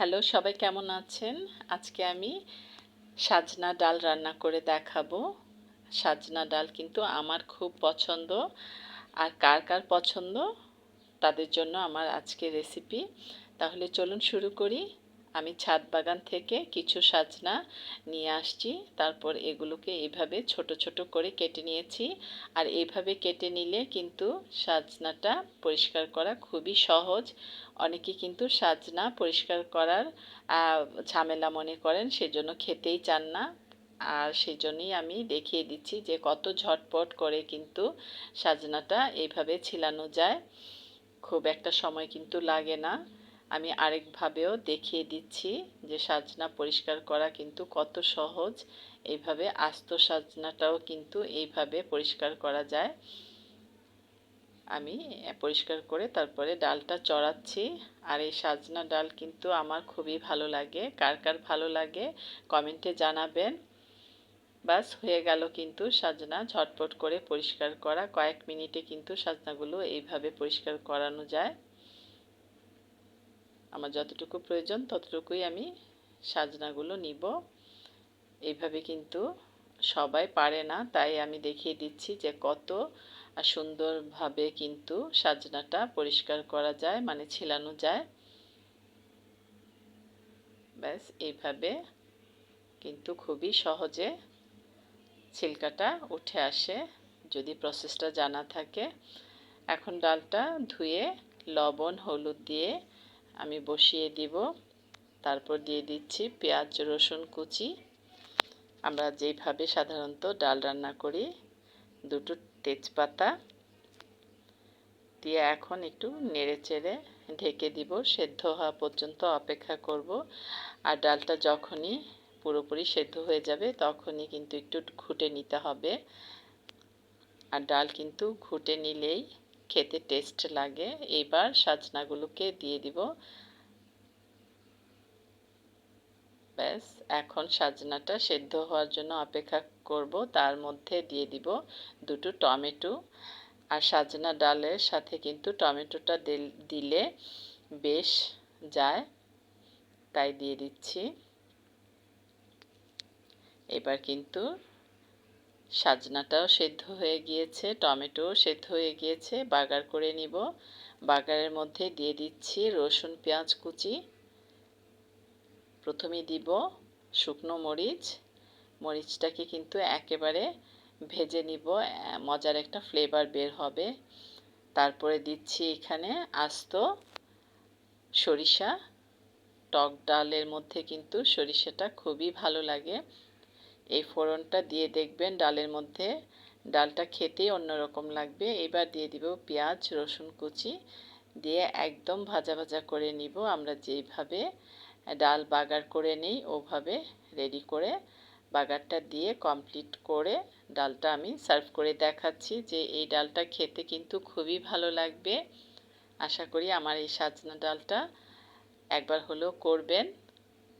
Hello, সবাই কেমন আছেন? আজকে আমি সাজনা ডাল রান্না করে দেখাবো। সাজনা ডাল কিন্তু আমার খুব পছন্দ। আর কার কার পছন্দ? তাদের জন্য আমার আজকে রেসিপি তাহলে চলুন শুরু করি। আমি ছাদ বাগান থেকে কিছু সাজনা নিয়ে আসছি। তারপর এগুলোকে এইভাবে ছোট ছোট করে কেটে নিয়েছি। আর এইভাবে কেটে নিলে কিন্তু সাজনাটা পরিষ্কার করা খুবই সহজ। অনেকে কিন্তু সাজনা পরিষ্কার করার ঝামেলা মনে করেন, সেজন্য খেতেই চান না। আর সেই জন্যই আমি দেখিয়ে দিচ্ছি যে কত ঝটপট করে কিন্তু সাজনাটা এইভাবে ছিলানো যায়। খুব একটা সময় কিন্তু লাগে না। আমি আরেকভাবেও দেখিয়ে দিচ্ছি যে সাজনা পরিষ্কার করা কিন্তু কত সহজ। এইভাবে আস্ত সাজনাটাও কিন্তু এইভাবে পরিষ্কার করা যায়। আমি পরিষ্কার করে তারপরে ডালটা চড়াচ্ছি। আর এই সাজনা ডাল কিন্তু আমার খুবই ভালো লাগে। কার কার ভালো লাগে কমেন্টে জানাবেন। বাস, হয়ে গেল কিন্তু সাজনা। ঝটপট করে পরিষ্কার করা। কয়েক মিনিটে কিন্তু সাজনাগুলো এইভাবে পরিষ্কার করানো যায়। আমার যতটুকু প্রয়োজন, ততটুকুই আমি সাজনাগুলো নিব। এইভাবে কিন্তু সবাই পারে না, তাই আমি দেখিয়ে দিচ্ছি যে কত সুন্দরভাবে কিন্তু সাজনাটা পরিষ্কার করা যায় মানে ছিলানো যায়। ব্যাস এইভাবে কিন্তু খুবই সহজে ছিলকাটা উঠে আসে, যদি প্রসেসটা জানা থাকে। এখন ডালটা ধুয়ে লবণ, হলুদ দিয়ে আমি বসিয়ে দিব। তারপর দিয়ে দিচ্ছি পেঁয়াজ, রসুন কুচি। আমরা যেইভাবে সাধারণত ডাল রান্না করি, দুটো তেজপাতা দিয়ে এখন একটু নেড়ে চেড়ে ঢেকে দিব। সেদ্ধ হওয়া পর্যন্ত অপেক্ষা করব। আর ডালটা যখনই পুরোপুরি সেদ্ধ হয়ে যাবে, তখনই কিন্তু একটু ঘুটে নিতে হবে। আর ডাল কিন্তু ঘুটে নিলেই খেতে টেস্ট লাগে। এবার সাজনাগুলোকে দিয়ে দিব। ব্যাস, এখন সাজনাটা সেদ্ধ হওয়ার জন্য অপেক্ষা করব। তার মধ্যে দিয়ে দিব দুটো টমেটো। আর সাজনা ডালের সাথে কিন্তু টমেটোটা দিলে বেশ যায়। তাই দিয়ে দিচ্ছি। এবার কিন্তু সাজনাটাও সেদ্ধ হয়ে গিয়েছে, টমেটোও সেদ্ধ হয়ে গিয়েছে, বাগার করে নিব। বাগারের মধ্যে দিয়ে দিচ্ছি রসুন, পেঁয়াজ কুচি। প্রথমে দিব শুকনো মরিচ। মরিচটাকে কিন্তু একেবারে ভেজে নিব মজার একটা ফ্লেভার বের হবে। তারপরে দিচ্ছি এখানে আস্ত সরিষা। টক ডালের মধ্যে কিন্তু সরিষাটা খুবই ভালো লাগে। এই ফোড়নটা দিয়ে দেখবেন ডালের মধ্যে। ডালটা খেতেই অন্যরকম লাগবে। এবার দিয়ে দিব পেঁয়াজ, রসুন কুচি। দিয়ে একদম ভাজা ভাজা করে নিব। আমরা যেইভাবে ডাল বাগার করে নিই, ওভাবে রেডি করে বাগারটা দিয়ে কমপ্লিট করে ডালটা আমি সার্ভ করে দেখাচ্ছি যে এই ডালটা খেতে কিন্তু খুবই ভালো লাগবে। আশা করি আমার এই সাজনা ডালটা একবার হলেও করবেন।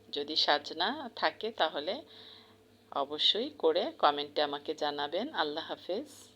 যদি সাজনা থাকে তাহলে অবশ্যই করে কমেন্টে আমাকে জানাবেন। আল্লাহ হাফেজ।